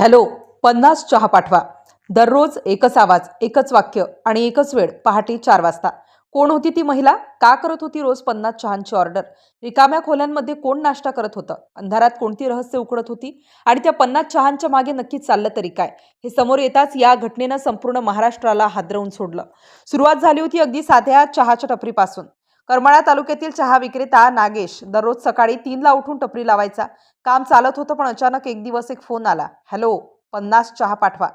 Hello पन्नास चहा पाठवा. दररोज एकच आवाज एकच वाक्य आणि एकच वेळ पहाटे चार वाजता. कोण होती ती महिला? का करत होती रोज पन्नास चहांची ऑर्डर? रिकाम्या खोल्यांमध्ये कोण नाश्ता करत होतं? अंधारात कोणती रहस्य उकडत होती? आणि त्या पन्नास चहांच्या मागे नक्की चाललं तरी काय? हे समोर येताच या घटनेनं संपूर्ण महाराष्ट्राला हादरवून सोडलं. सुरुवात झाली होती अगदी साध्या चहाच्या टपरीपासून. करमाळा तालुक्यातील चहा विक्रेता नागेश दररोज सकाळी तीनला उठून टपरी लावायचा. काम चालत होतं पण अचानक एक दिवस एक फोन आला. हॅलो पन्नास चहा पाठवा.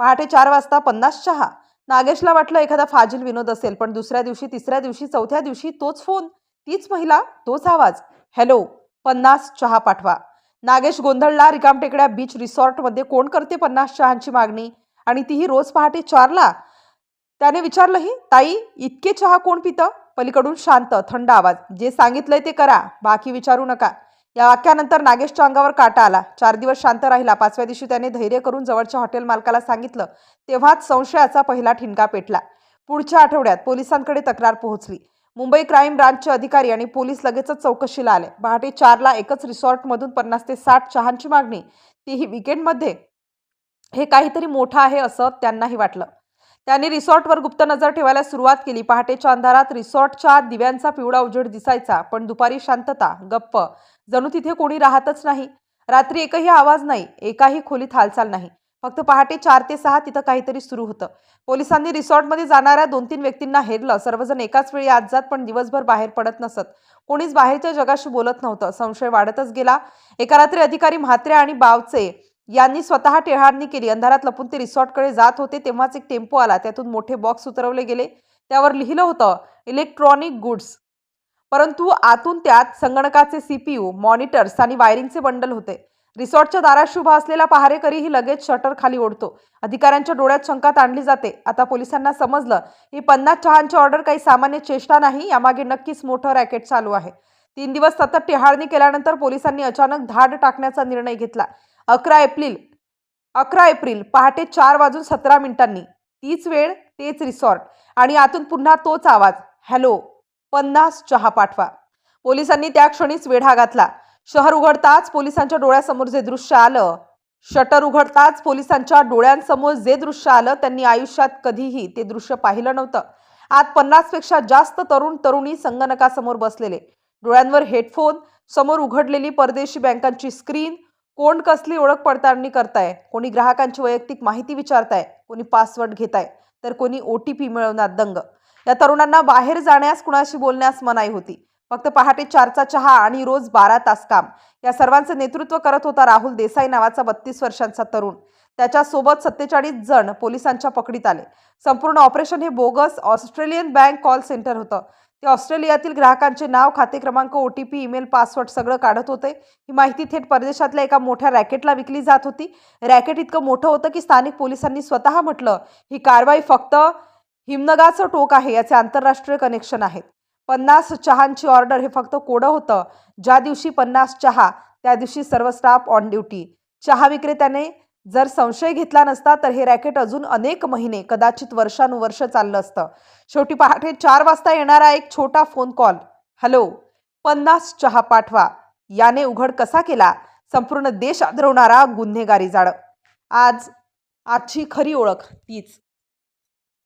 पहाटे चार वाजता पन्नास चहा. नागेशला वाटलं एखादा फाजील विनोद असेल पण दुसऱ्या दिवशी तिसऱ्या दिवशी चौथ्या दिवशी तोच फोन. तीच महिला तोच आवाज. हॅलो पन्नास चहा पाठवा. नागेश गोंधळला रिकामटेकड्या बीच रिसॉर्टमध्ये कोण करते पन्नास चहांची मागणी? आणि तीही रोज पहाटे चारला. त्याने विचारलंही ताई इतके चहा कोण पितं? पलीकडून शांत थंड आवाज. जे सांगितलंय ते करा बाकी विचारू नका. या वाक्यानंतर नागेशच्या अंगावर काटा आला. चार दिवस शांत राहिला. पाचव्या दिवशी त्याने धैर्य करून जवळच्या हॉटेल मालकाला सांगितलं. तेव्हाच संशयाचा पहिला ठिणका पेटला. पुढच्या आठवड्यात पोलिसांकडे तक्रार पोहोचली. मुंबई क्राईम ब्रांचचे अधिकारी आणि पोलीस लगेचच चौकशीला आले. पहाटे चारला एकच रिसॉर्टमधून पन्नास ते साठ चहांची मागणी. तीही विकेंडमध्ये. हे काहीतरी मोठं आहे असं त्यांनाही वाटलं. त्यांनी रिसॉर्टवर गुप्त नजर ठेवायला सुरुवात केली. पहाटेच्या अंधारात रिसॉर्टच्या दिव्यांचा पिवळा उजेड दिसायचा पण दुपारी शांतता गप्प. जणू तिथे कोणी राहतच नाही. रात्री एकही आवाज नाही एकाही खोलीत हालचाल नाही. फक्त पहाटे चार ते सहा तिथं काहीतरी सुरू होतं. पोलिसांनी रिसॉर्टमध्ये जाणाऱ्या दोन तीन व्यक्तींना हेरलं. सर्वजण एकाच वेळी आत जात पण दिवसभर बाहेर पडत नसत. कोणीच बाहेरच्या जगाशी बोलत नव्हतं. संशय वाढतच गेला. एका रात्री अधिकारी म्हात्रे आणि बावचे यांनी स्वतः टेहाडणी केली. अंधारात लपून ते रिसॉर्टकडे जात होते. तेव्हाच एक टेम्पो आला. त्यातून मोठे बॉक्स उतरवले गेले. त्यावर लिहिलं होतं इलेक्ट्रॉनिक गुड्स. परंतु आतून त्यात संगणकाचे सीपीयू मॉनिटर्स आणि वायरिंगचे बंडल होते. रिसॉर्टच्या दारात उभा असलेला पहारेकरीही लगेच शटर खाली ओढतो. अधिकाऱ्यांच्या डोळ्यात शंका ताणली जाते. आता पोलिसांना समजलं ही पन्नास चहांची ऑर्डर काही सामान्य चेष्टा नाही. यामागे नक्कीच मोठं रॅकेट चालू आहे. तीन दिवस सतत टेहाळणी केल्यानंतर पोलिसांनी अचानक धाड टाकण्याचा निर्णय घेतला. अकरा एप्रिल अकरा एप्रिल पहाटे चार वाजून सतरा मिनिटांनी. तीच वेळ तेच रिसॉर्ट. आणि आतून पुन्हा तोच आवाज हॅलो पन्नास चहा पाठवा. पोलिसांनी त्या क्षणीच वेढा घातला. शहर उघडताच पोलिसांच्या डोळ्यासमोर जे दृश्य आलं शटर उघडताच पोलिसांच्या डोळ्यांसमोर जे दृश्य आलं त्यांनी आयुष्यात कधीही ते दृश्य पाहिलं नव्हतं. आज पन्नासपेक्षा जास्त तरुण तरुणी संगणकासमोर बसलेले. डोळ्यांवर हेडफोन समोर उघडलेली परदेशी बँकांची स्क्रीन कोण कसली ओळख पडताळणी करताय? कोणी ग्राहकांची वैयक्तिक माहिती विचारताय? कोणी पासवर्ड घेताय? तर कोणी ओ टी पी मिळवण्यात दंग. या तरुणांना बाहेर जाण्यास कुणाशी बोलण्यास मनाई होती. फक्त पहाटे चारचा चहा आणि रोज बारा तास काम. या सर्वांचं नेतृत्व करत होता राहुल देसाई नावाचा बत्तीस वर्षांचा तरुण. त्याच्यासोबत सत्तेचाळीस जण पोलिसांच्या पकडीत आले. संपूर्ण ऑपरेशन हे bogus Australian bank call centre होतं. ते ऑस्ट्रेलियातील ग्राहकांचे नाव खाते क्रमांक O T P email password सगळं काढत होते. ही माहिती थेट परदेशातल्या एका मोठ्या रॅकेटला विकली जात होती. रॅकेट इतकं मोठं होतं की स्थानिक पोलिसांनी स्वतः म्हटलं ही कारवाई फक्त हिमनगाचं टोक आहे याचे आंतरराष्ट्रीय कनेक्शन आहेत. पन्नास चहांची ऑर्डर हे फक्त कोडं होतं. ज्या दिवशी पन्नास चहा त्या दिवशी सर्व स्टाफ ऑन ड्युटी. चहा विक्रेत्याने जर संशय घेतला नसता तर हे रॅकेट अजून अनेक महिने कदाचित वर्षानुवर्ष चाललं असतं. शेवटी पहाटे चार वाजता येणारा एक छोटा फोन कॉल हॅलो पन्नास चहा पाठवा. याने उघड कसा केला? संपूर्ण देश आदरवणारा गुन्हेगारी जाळं. आज आजची खरी ओळख तीच.